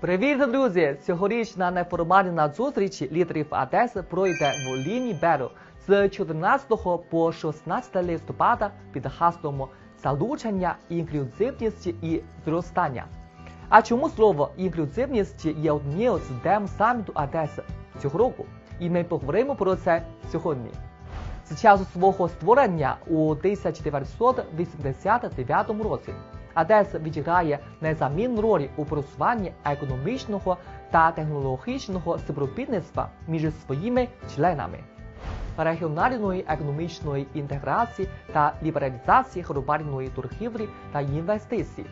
Привіт, друзі! Цьогорічна неформальна зустріч лідерів Одеси пройде в Ліні Беру з 14 по 16 листопада під гаслом залучення інклюзивності і зростання. А чому слово інклюзивність є однією з тем саміту Одеси цього року? І ми поговоримо про це сьогодні. З часу свого створення у 1989 році Одеса відіграє незамінну роль у просуванні економічного та технологічного співробітництва між своїми членами, регіональної економічної інтеграції та лібералізації глобальної торгівлі та інвестицій.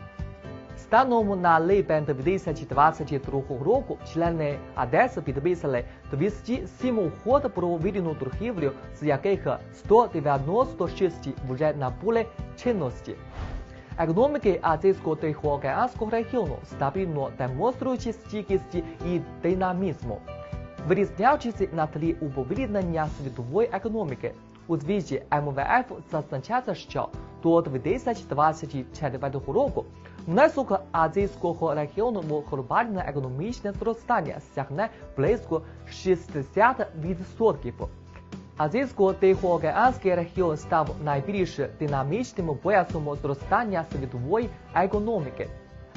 Станом на липень 2022 року члени Одеси підписали 207 угод про вільну торгівлю, з яких 196 вже набули чинності. Економіки Азійсько-Тихоокеанського регіону стабільно демонструючи стійкість і динамізм, вирізняючись на тлі уповільнення світової економіки. У звіті МВФ зазначається, що до 2024 року внесок азійського регіону в глобальне економічне зростання сягне близько 60%. Азійсько-Тихоокеанський регіон став найбільш динамічним поясом зростання світової економіки.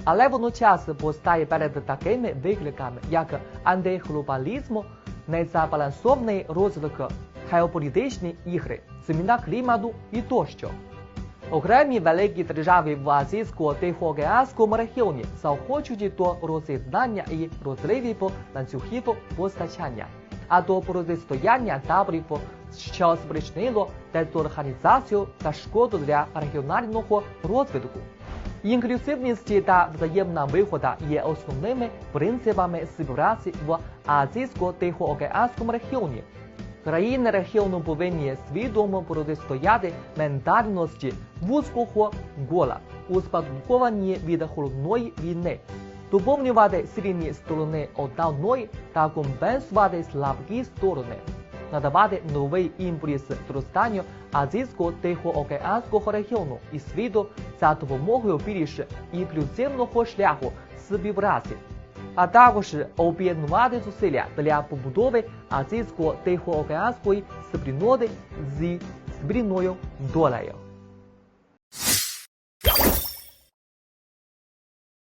Але водночас постає перед такими викликами, як антиглобалізм, незабалансований розвиток, геополітичні ігри, зміна клімату і тощо. Окремі великі держави в Азійсько-Тихоокеанському регіоні заохочують до роз'єднання і розривів ланцюгів постачання а до протистояння таборів, що спричинило дезорганізацію та шкоду для регіонального розвитку. Інклюзивність та взаємна вигода є основними принципами співпраці в Азійсько-Тихоокеанському регіоні. Країни регіону повинні свідомо протистояти ментальності вузького гола, успадковані від холодної війни доповнювати сильні сторони одної та компенсувати слабкі сторони, надавати новий імпульс зростанню Азійсько-Тихоокеанського регіону і світу за допомогою більш інклюзивного шляху співпраці, а також об'єднувати зусилля для побудови Азійсько-Тихоокеанської спільноти зі спільною долею.